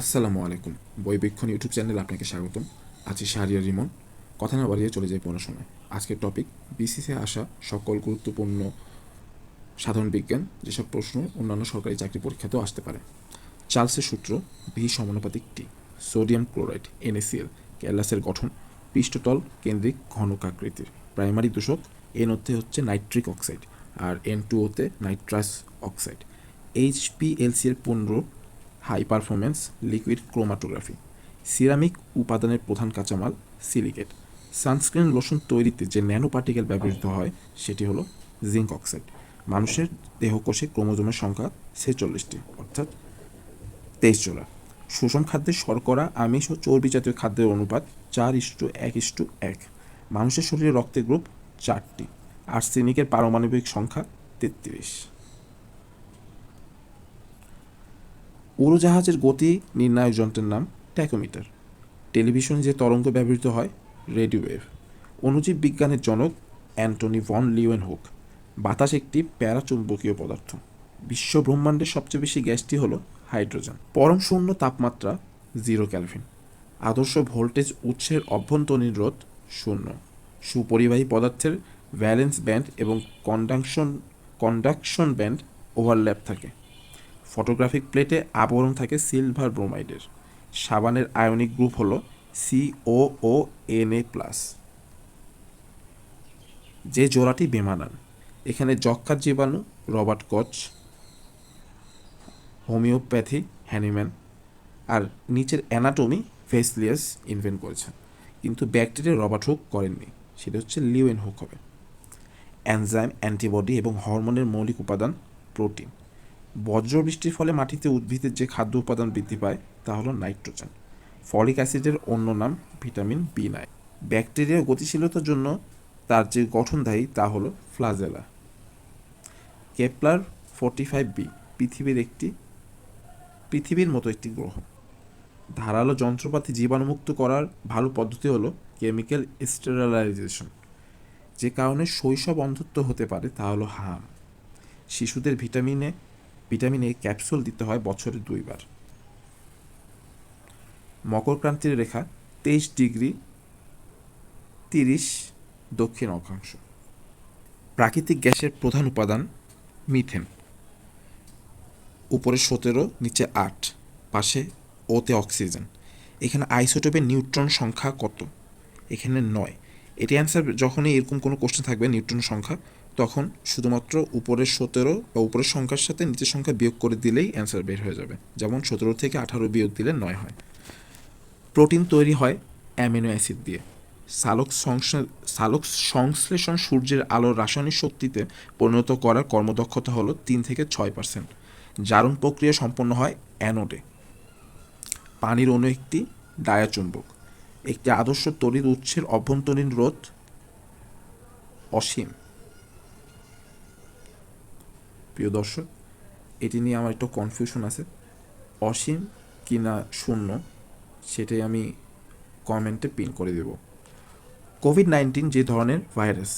আসসালামু আলাইকুম। বইবেক্ষণ ইউটিউব চ্যানেলে আপনাকে স্বাগতম। আছি শাহরিয়ার রিমন। কথা না বাড়িয়ে চলে যাই পড়াশোনায় আজকের টপিক বিসিসে আসা সকল গুরুত্বপূর্ণ সাধারণ বিজ্ঞান, যেসব প্রশ্ন অন্যান্য সরকারি চাকরি পরীক্ষাতেও আসতে পারে। চার্লসের সূত্র, ভি সমানুপাতিক টি, সোডিয়াম ক্লোরাইড এনএসিএল ক্যালাসের গঠন, পৃষ্ঠতল কেন্দ্রিক ঘনকাকৃতির। প্রাইমারি দূষক এন ওতে হচ্ছে নাইট্রিক অক্সাইড, আর এন টু ওতে নাইট্রাস অক্সাইড। এইচপিএলসি এর পনেরো high performance liquid chromatography, ceramic উপাদানের প্রধান কাঁচামাল, সিলিকেট। সানস্ক্রিন লোশন তৈরিতে যে ন্যানো পার্টিকেল ব্যবহৃত হয়, সেটি হলো জিঙ্ক অক্সাইড। মানুষের দেহকোষে ক্রোমোজোমের সংখ্যা ছেচল্লিশটি, অর্থাৎ তেইশ জোড়া। সুষম খাদ্যের শর্করা, আমিষ ও চর্বি জাতীয় খাদ্যের অনুপাত চার ইস্টু এক ইস্টু এক। মানুষের শরীরে রক্তের গ্রুপ চারটি। আর্সেনিকের পারমাণবিক সংখ্যা তেত্রিশ। উড়োজাহাজের গতি নির্ণায়ক যন্ত্রের নাম ট্যাকোমিটার। টেলিভিশনে যে তরঙ্গ ব্যবহৃত হয়, রেডিও ওয়েভ। অণুজীব বিজ্ঞানের জনক অ্যান্টনি ভন লিওয়েন হোক বাতাস একটি প্যারাচুম্বকীয় পদার্থ। বিশ্ব ব্রহ্মাণ্ডের সবচেয়ে বেশি গ্যাসটি হলো হাইড্রোজেন। পরম শূন্য তাপমাত্রা জিরো ক্যালভিন। আদর্শ ভোল্টেজ উৎসের অভ্যন্তরীণ রোধ শূন্য। সুপরিবাহী পদার্থের ভ্যালেন্স ব্যান্ড এবং কন্ডাকশন কন্ডাকশন ব্যান্ড ওভারল্যাপ থাকে। ফটোগ্রাফিক প্লেটে আবরণ থাকে সিলভার ব্রোমাইডের। সাবানের আয়নিক গ্রুপ হলো সিওও এনএ প্লাস যে জোড়াটি বেমানান, এখানে যক্ষার জীবাণু, রবার্ট কচ, হোমিওপ্যাথি, হ্যানিম্যান, আর নিচের অ্যানাটমি, ফেসলিয়াস ইনভেন্ট করেছেন। কিন্তু ব্যাকটেরিয়া রবার্ট হুক করেননি, সেটা হচ্ছে লিওয়েন হুক হবে। অ্যানজাইম অ্যান্টিবডি এবং হরমোনের মৌলিক উপাদান, প্রোটিন। বজ্রবৃষ্টির ফলে মাটিতে উদ্ভিদের যে খাদ্য উপাদান বৃদ্ধি পায়, তা হলো নাইট্রোজেন। ফলিক অ্যাসিডের অন্য নাম ভিটামিন বি নাইন। ব্যাকটেরিয়ার গতিশীলতার জন্য তার যে গঠন দায়ী তা হলো flagella. Kepler forty five B পৃথিবীর একটি, পৃথিবীর মতো একটি গ্রহ। ধারালো যন্ত্রপাতি জীবাণুমুক্ত করার ভালো পদ্ধতি হলো কেমিক্যাল স্টেরালাইজেশন। যে কারণে শৈশব অন্ধত্ব হতে পারে, তা হলো হাম। শিশুদের ভিটামিনে ভিটামিন এ ক্যাপসুল দিতে হয় বছরে দুইবার। মকরক্রান্তির রেখা তেইশ ডিগ্রি তিরিশ দক্ষিণ অক্ষাংশ প্রাকৃতিক গ্যাসের প্রধান উপাদান মিথেন। উপরে সতেরো, নিচে আট, পাশে ওতে অক্সিজেন। এখানে আইসোটোপের নিউট্রন সংখ্যা কত? এখানে নয়। এটি অ্যান্সার যখনই এরকম কোনো কোশ্চেন থাকবে, নিউট্রন সংখ্যা তখন শুধুমাত্র উপরের সতেরো বা উপরের সংখ্যার সাথে নিচের সংখ্যা বিয়োগ করে দিলেই অ্যান্সার বের হয়ে যাবে। যেমন সতেরো থেকে আঠারো বিয়োগ দিলে নয় হয়। প্রোটিন তৈরি হয় অ্যামিনো অ্যাসিড দিয়ে। সালোক সংশ্লে, সালোক সংশ্লেষণ সূর্যের আলোর রাসায়নিক শক্তিতে পরিণত করার কর্মদক্ষতা হলো তিন থেকে ছয় পার্সেন্ট জারণ প্রক্রিয়া সম্পন্ন হয় অ্যানোডে। পানির অণু একটি ডায়াচুম্বক একটি আদর্শ তড়িৎ উৎসের অভ্যন্তরীণ রোধ অসীম। প্রিয় দর্শক, এটি নিয়ে আমার একটু কনফিউশন আছে। অসীম কি না শূন্য, সেটাই আমি কমেন্টে পিন করে দেব। কোভিড নাইন্টিন যে ধরনের virus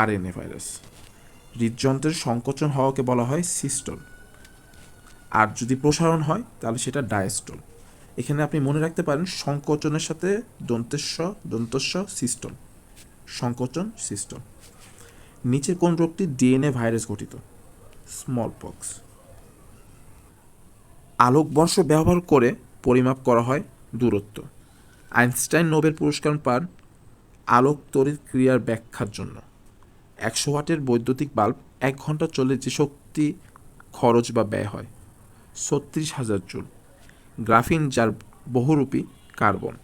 R N A virus হৃদযন্ত্রের সংকোচন হওয়াকে বলা হয় সিস্টল আর যদি প্রসারণ হয়, তাহলে সেটা ডায়াস্টল এখানে আপনি মনে রাখতে পারেন সংকোচনের সাথে দন্তেস্ব দন্তস্ব সিস্টল সংকোচন সিস্টল নিচের কোন রোগটি ডিএনএ ভাইরাস গঠিত? স্মল পক্স আলোকবর্ষ ব্যবহার করে পরিমাপ করা হয় দূরত্ব। আইনস্টাইন নোবেল পুরস্কার পান আলোক তড়িৎ ক্রিয়ার ব্যাখ্যার জন্য। একশো ওয়াটের বৈদ্যুতিক বাল্ব এক ঘণ্টা চলে যে শক্তি খরচ বা ব্যয় হয়, ছত্রিশ হাজার জুল। গ্রাফিন যার বহুরূপী কার্বন।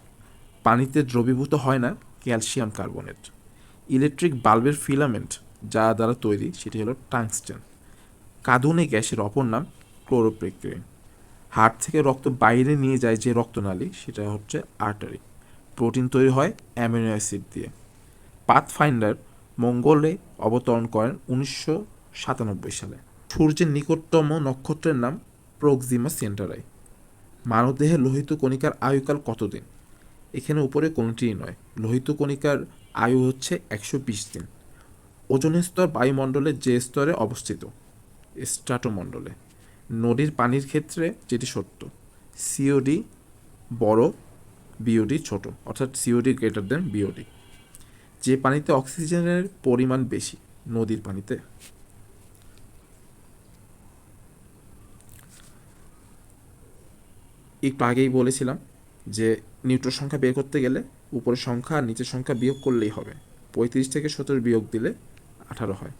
পানিতে দ্রবীভূত হয় না ক্যালসিয়াম কার্বনেট। ইলেকট্রিক বাল্বের ফিলামেন্ট যা দ্বারা তৈরি, সেটি হলো টাংস্টেন। কাঁদুনে গ্যাসের অপর নাম ক্লোরোপ্রেক্রিন হার্ট থেকে রক্ত বাইরে নিয়ে যায় যে রক্তনালী, সেটা হচ্ছে আর্টারি। প্রোটিন তৈরি হয় অ্যামিনো অ্যাসিড দিয়ে। পাথফাইন্ডার মঙ্গলে অবতরণ করেন উনিশশো সাতানব্বই সালে। সূর্যের নিকটতম নক্ষত্রের নাম প্রক্সিমা সেন্টারাই। মানবদেহে লোহিত কণিকার আয়ুকাল কতদিন? এখানে উপরে কোনটিই নয়। লোহিত কণিকার আয়ু হচ্ছে একশো বিশ দিন। ওজনের স্তর বায়ুমণ্ডলের যে স্তরে অবস্থিত। স্ট্রাটোমণ্ডলে। নদীর পানির ক্ষেত্রে যেটি সত্য সিওডি বড় বিওডি ছোট, অর্থাৎ সিওডি গ্রেটার দেন বিওডি যে পানিতে অক্সিজেনের পরিমাণ বেশি, নদীর পানিতে। একটু আগেই বলেছিলাম যে নিউট্রন সংখ্যা বের করতে গেলে উপরের সংখ্যা আর নিচের সংখ্যা বিয়োগ করলেই হবে। পঁয়ত্রিশ থেকে সতেরো বিয়োগ দিলে আঠারো হয়।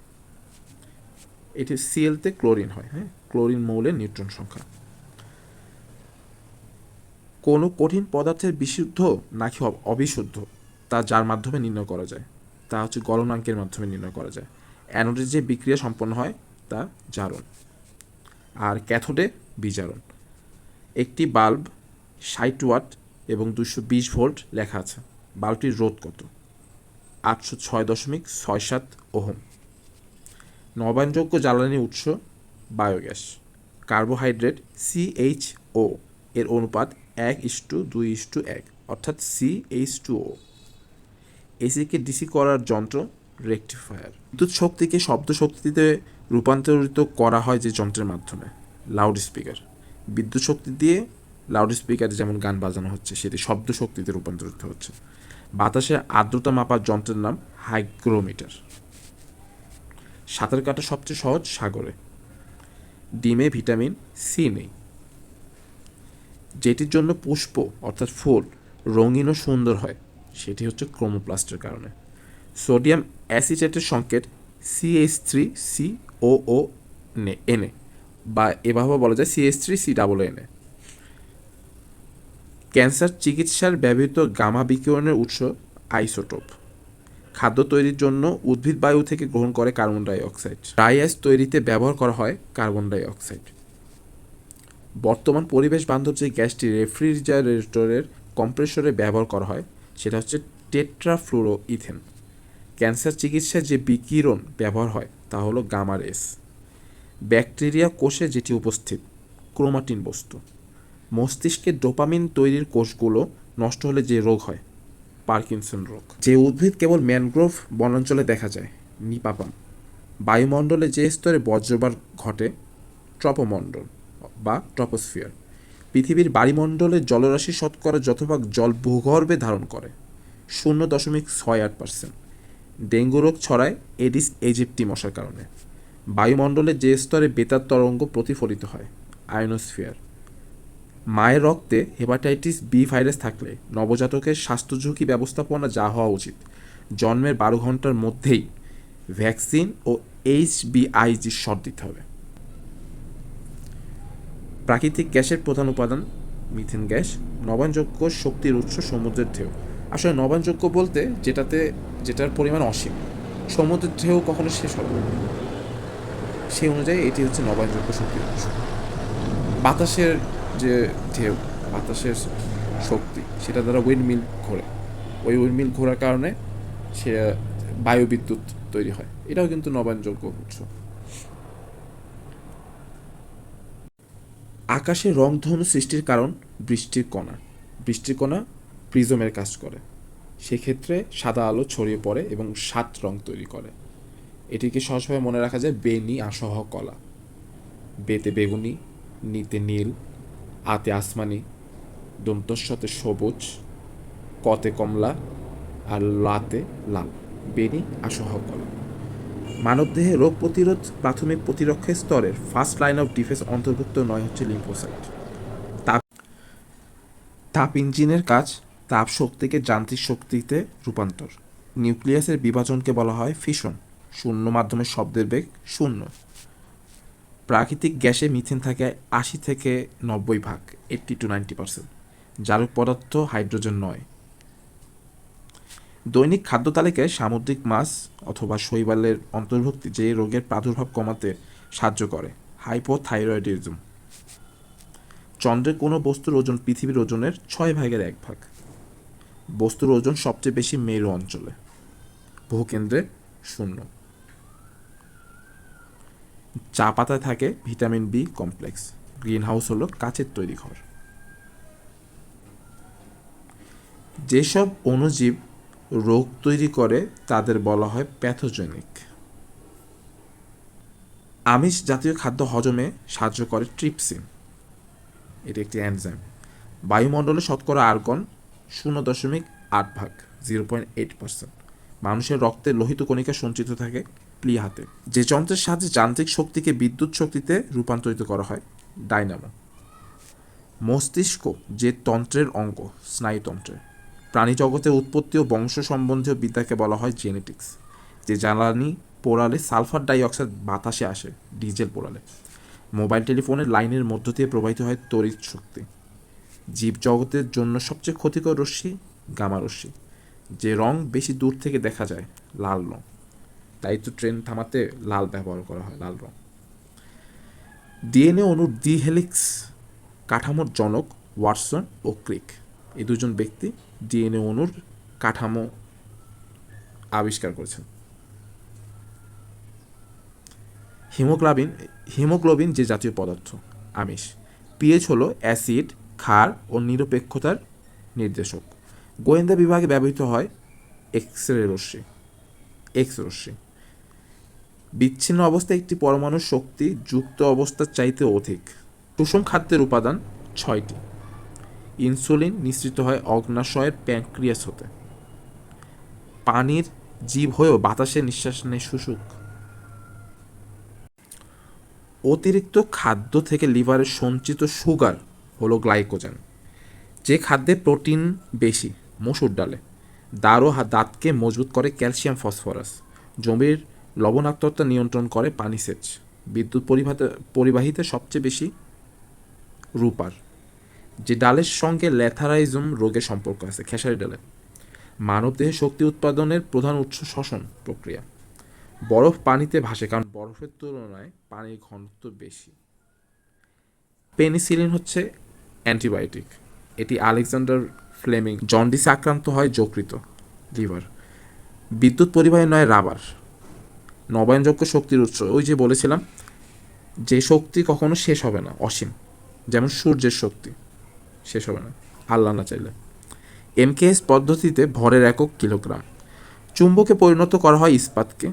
এটি সিএলতে ক্লোরিন হয় হ্যাঁ? ক্লোরিন মৌলের নিউট্রন সংখ্যা। কোনো কঠিন পদার্থের বিশুদ্ধ নাকি অবিশুদ্ধ, তা যার মাধ্যমে নির্ণয় করা যায়? তা হচ্ছে গলনাঙ্কের মাধ্যমে নির্ণয় করা যায়। অ্যানোডে যে বিক্রিয়া সম্পন্ন হয়, তা জারণ। আর ক্যাথোডে বিজারণ। একটি বাল্ব ষাট ওয়াট এবং দুশো বিশ ভোল্ট লেখা আছে। বাল্বটির রোধ কত? আটশো ছয় দশমিক ছয় সাত ওহম। নবায়নযোগ্য জ্বালানি উৎস বায়োগ্যাস, কার্বোহাইড্রেট সিএইচও এর অনুপাত এক ইস টু দুই ইস টু এক, অর্থাৎ সি এইচ টু ও। এসিকে ডিসি করার যন্ত্র রেকটিফায়ার। বিদ্যুৎ শক্তিকে শব্দ শক্তিতে রূপান্তরিত করা হয় যে যন্ত্রের মাধ্যমে লাউড স্পিকার বিদ্যুৎ শক্তি দিয়ে লাউড স্পিকারে যেমন গান বাজানো হচ্ছে, সেটি শব্দ শক্তিতে রূপান্তরিত হচ্ছে। বাতাসের আর্দ্রতা মাপার যন্ত্রের নাম হাইগ্রোমিটার। সাঁতার কাটা সবচেয়ে সহজ? সাগরে। ডিমে ভিটামিন সি নেই। যেটির জন্য পুষ্প, অর্থাৎ ফুল রঙিন ও সুন্দর হয়। সেটি হচ্ছে ক্রোমোপ্লাস্টের কারণে। সোডিয়াম অ্যাসিটেটের সংকেত CH three C O O NA বা এভাবে বলা যায় CH three C double NA cancer চিকিৎসার ব্যবহৃত গামা বিকিরণের উৎস আইসোটোপ। খাদ্য তৈরির জন্য উদ্ভিদ বায়ু থেকে গ্রহণ করে carbon dioxide dry ice তৈরিতে ব্যবহার করা হয় কার্বন ডাই অক্সাইড বর্তমান পরিবেশ বান্ধব যে গ্যাসটি রেফ্রিজারেটরের কম্প্রেসরে ব্যবহার করা হয়, সেটা হচ্ছে টেট্রাফ্লুরো ইথেন ক্যান্সার চিকিৎসায় যে বিকিরণ ব্যবহার হয়, তা হলো গামা রেস ব্যাকটেরিয়া কোষে যেটি উপস্থিত, ক্রোমাটিন বস্তু। মস্তিষ্কে ডোপামিন তৈরির কোষগুলো নষ্ট হলে যে রোগ হয় পার্কিনসন রোগ। যে উদ্ভিদ কেবল ম্যানগ্রোভ বনাঞ্চলে দেখা যায়, নিপাপাম। বায়ুমণ্ডলে যে স্তরে বজ্রপাত ঘটে, ট্রপোমণ্ডল বা ট্রপোস্ফিয়ার। পৃথিবীর বায়ুমণ্ডলে জলরাশি শতকরা যতভাগ জল ভূগর্ভে ধারণ করে, শূন্য দশমিক ছয় আট পার্সেন্ট। ডেঙ্গু রোগ ছড়ায় এডিস এজিপ্টি মশার কারণে। বায়ুমণ্ডলে যে স্তরে বেতার তরঙ্গ প্রতিফলিত হয়, আয়নোস্ফিয়ার। মায়ের রক্তে হেপাটাইটিস বি ভাইরাস থাকলে নবজাতকের স্বাস্থ্য ঝুঁকি ব্যবস্থাপনা যা হওয়া উচিত। জন্মের বারো ঘণ্টার মধ্যেই ভ্যাকসিন ও এইচ বিআইজি শট দিতে হবে। প্রাকৃতিক গ্যাসের প্রধান উপাদান মিথেন গ্যাস, নবায়নযোগ্য শক্তির উৎস সমুদ্রের ঢেউ। আসলে নবায়নযোগ্য বলতে যেটাতে, যেটার পরিমাণ অসীম, সমুদ্রের ঢেউ কখনো শেষ হবে সেই অনুযায়ী এটি হচ্ছে নবায়নযোগ্য শক্তির উৎস। বাতাসের যে ঢেউ বাতাসের শক্তি, সেটা দ্বারা উইন্ডমিল ঘোরে। ওই উইন্ডমিল ঘোরার কারণে সে বায়ু বিদ্যুৎ তৈরি হয়। এটাও কিন্তু নবায়নযোগ্য উৎস। আকাশে রংধনু সৃষ্টির কারণ বৃষ্টির কণা। বৃষ্টির কণা প্রিজমের কাজ করে। সেক্ষেত্রে সাদা আলো ছড়িয়ে পড়ে এবং সাত রং তৈরি করে। এটিকে সহজভাবে মনে রাখা যায় বেনি আসহ কলা। বেতে বেগুনি, নিতে নীল আতে আসমানি দন্তস্বতে সবুজ, কতে কমলা আর লাতে লাল। বেনি আসহ কলা মানবদেহে রোগ প্রতিরোধ প্রাথমিক প্রতিরক্ষা স্তরের ফার্স্ট লাইন অফ ডিফেন্স অন্তর্ভুক্ত নয় হচ্ছে লিম্ফোসাইট তাপ তাপ ইঞ্জিনের কাজ তাপ শক্তিকে যান্ত্রিক শক্তিতে রূপান্তর। নিউক্লিয়াসের বিভাজনকে বলা হয় ফিশন শূন্য মাধ্যমে শব্দের বেগ শূন্য। প্রাকৃতিক গ্যাসে মিথেন থাকে আশি থেকে নব্বই ভাগ এইট্টি টু নাইনটি পার্সেন্ট জারক পদার্থ হাইড্রোজেন নয়। দৈনিক খাদ্য তালিকায় সামুদ্রিক মাছ অথবা শৈবালের অন্তর্ভুক্তি যে রোগের প্রাদুর্ভাব কমাতে সাহায্য করে হাইপোথাইরয়েডিজম চন্দ্রের কোনো বস্তুর ওজন পৃথিবীর ওজনের ছয় ভাগের এক ভাগ। বস্তুর ওজন সবচেয়ে বেশি মেরু অঞ্চলে। ভূকেন্দ্রে শূন্য। চা পাতায় থাকে vitamin B complex. Greenhouse হলো কাচের তৈরি ঘর। যেসব অণুজীব রোগ তৈরি করে, তাদের বলা হয় প্যাথোজেনিক। আমিষ জাতীয় খাদ্য হজমে সাহায্য করে ট্রিপসিন। এটি একটি অ্যানজাইম বায়ুমণ্ডলে শতকরা আর্গন শূন্য দশমিক আট ভাগ, জিরো পয়েন্ট এইট পার্সেন্ট। মানুষের রক্তে লোহিত কণিকা সঞ্চিত থাকে। প্লিহাতে, যে যন্ত্রের সাহায্যে যান্ত্রিক শক্তিকে বিদ্যুৎ শক্তিতে রূপান্তরিত করা হয়, ডাইনামো। মস্তিষ্ক যে তন্ত্রের অঙ্গ স্নায়ুতন্ত্রের প্রাণী জগতের উৎপত্তি ও বংশ সম্বন্ধীয় বিদ্যাকে বলা হয় জেনেটিক্স, যে জ্বালানি পোড়ালে সালফার ডাইঅক্সাইড বাতাসে আসে, ডিজেল পোড়ালে। মোবাইল টেলিফোনের লাইনের মধ্য দিয়ে প্রবাহিত হয় তড়িৎ শক্তি। জীব জগতের জন্য সবচেয়ে ক্ষতিকর রশ্মি গামা রশ্মি, যে রং বেশি দূর থেকে দেখা যায়, লাল রং। তাই তো ট্রেন থামাতে লাল ব্যবহার করা হয়, লাল রং। ডিএনএ অণুর ডি হেলিক্স কাঠামোর জনক ওয়াটসন ও ক্রিক। এই দুজন ব্যক্তি ডিএনএ অণুর কাঠামো আবিষ্কার করেছেন। হিমোগ্লোবিন হিমোগ্লোবিন যে জাতীয় পদার্থ, আমিষ। পিএইচ হলো অ্যাসিড, ক্ষার ও নিরপেক্ষতার নির্দেশক। গোয়েন্দা বিভাগে ব্যবহৃত হয় এক্স রে রশ্মি, এক্স রশ্মি। বিচ্ছিন্ন অবস্থায় একটি পরমাণুর শক্তি যুক্ত অবস্থার চাইতে অধিক। সুষম খাদ্যের উপাদান ছয়টি। ইনসুলিন নিঃসৃত হয় অগ্নাশয়ের প্যাঙ্ক্রিয়াস হতে। পানির জীব হয়েও বাতাসে নিঃশ্বাস নেয় শুশুক অতিরিক্ত খাদ্য থেকে লিভারের সঞ্চিত সুগার হলো গ্লাইকোজেন। যে খাদ্যে প্রোটিন বেশি, মসুর ডালে। ও দাঁতকে মজবুত করে ক্যালসিয়াম, ফসফরাস। জমির লবণাক্ততা নিয়ন্ত্রণ করে পানি সেচ। বিদ্যুৎ পরিবাহিত সবচেয়ে বেশি রূপার, যে ডালের সঙ্গে ল্যাথারাইজম রোগের সম্পর্ক আছে, খেসারি ডালে মানবদেহে শক্তি উৎপাদনের প্রধান উৎস শ্বসন প্রক্রিয়া। বরফ পানিতে ভাসে, কারণ বরফের তুলনায় পানির ঘনত্ব বেশি। পেনিসিলিন হচ্ছে অ্যান্টিবায়োটিক। এটি আলেকজান্ডার ফ্লেমিং, জন্ডিসে আক্রান্ত হয় যকৃত লিভার। বিদ্যুৎ পরিবাহী নয় রাবার। নবায়নযোগ্য শক্তির উৎস। ওই যে বলেছিলাম, যে শক্তি কখনো শেষ হবে না, অসীম। যেমন সূর্যের শক্তি, শেষ হবে না, আল্লাহ না চাইলে। এমকেএস পদ্ধতিতে ভরের একক কিলোগ্রাম। চুম্বকে পরিণত করা হয় ইস্পাতকে।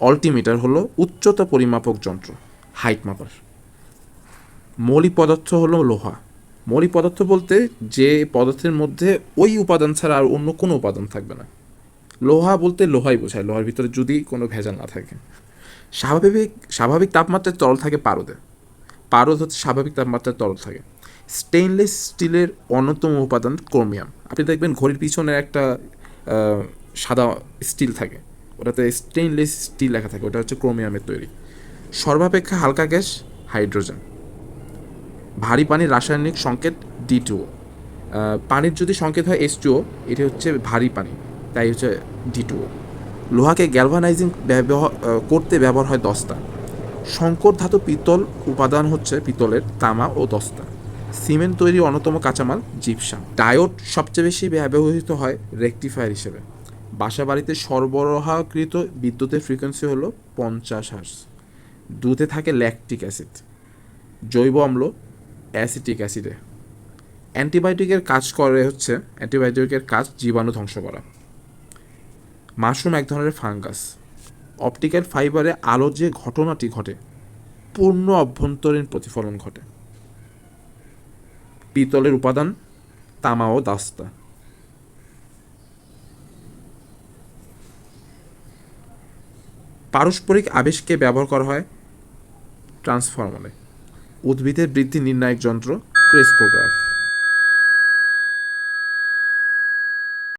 অল্টিমিটার হলো উচ্চতা পরিমাপক যন্ত্র, হাইট মাপার। মৌলিক পদার্থ হলো লোহা। মৌলিক পদার্থ বলতে যে পদার্থের মধ্যে ওই উপাদান ছাড়া আর অন্য কোনো উপাদান থাকবে না। লোহা বলতে লোহাই বোঝায়, লোহার ভিতরে যদি কোনো ভেজাল না থাকে। স্বাভাবিক স্বাভাবিক তাপমাত্রায় তরল থাকে পারদে। পারদ হচ্ছে স্বাভাবিক তাপমাত্রায় তরল থাকে। স্টেইনলেস স্টিলের অন্যতম উপাদান ক্রোমিয়াম। আপনি দেখবেন ঘড়ির পিছনে একটা সাদা স্টিল থাকে। ওটাতে স্টেইনলেস স্টিল লেখা থাকে, ওটা হচ্ছে ক্রোমিয়ামের তৈরি। সর্বাপেক্ষা হালকা গ্যাস, হাইড্রোজেন। ভারী পানির রাসায়নিক সংকেত ডি টু পানির যদি সংকেত হয় এস টু এটি হচ্ছে ভারী পানি। তাই হচ্ছে ডি টু লোহাকে গ্যালভানাইজিং ব্যবহার করতে ব্যবহার হয় দস্তা। শঙ্কর ধাতু পিতল উপাদান হচ্ছে পিতলের তামা ও দস্তা। সিমেন্ট তৈরি অন্যতম কাঁচামাল জিপসাম। ডায়োড সবচেয়ে বেশি ব্যবহৃত হয় রেকটিফায়ার হিসেবে। বাসা বাড়িতে সরবরাহকৃত বিদ্যুতের ফ্রিকোয়েন্সি হল পঞ্চাশ হার্স দুধে থাকে ল্যাকটিক অ্যাসিড জৈব অম্ল অ্যাসিটিক অ্যাসিডে অ্যান্টিবায়োটিকের কাজ করে হচ্ছে, অ্যান্টিবায়োটিকের কাজ জীবাণু ধ্বংস করা। মাশরুম এক ধরনের ফাঙ্গাস। অপটিক্যাল ফাইবারে আলোর যে ঘটনাটি ঘটে, পূর্ণ অভ্যন্তরীণ প্রতিফলন ঘটে। পিতলের উপাদান, তামা ও দাস্তা। পারস্পরিক আবেশকে ব্যবহার করা হয় ট্রান্সফরমারে উদ্ভিদের বৃদ্ধি নির্ণায়ক যন্ত্র ক্রেস্কোগ্রাফ।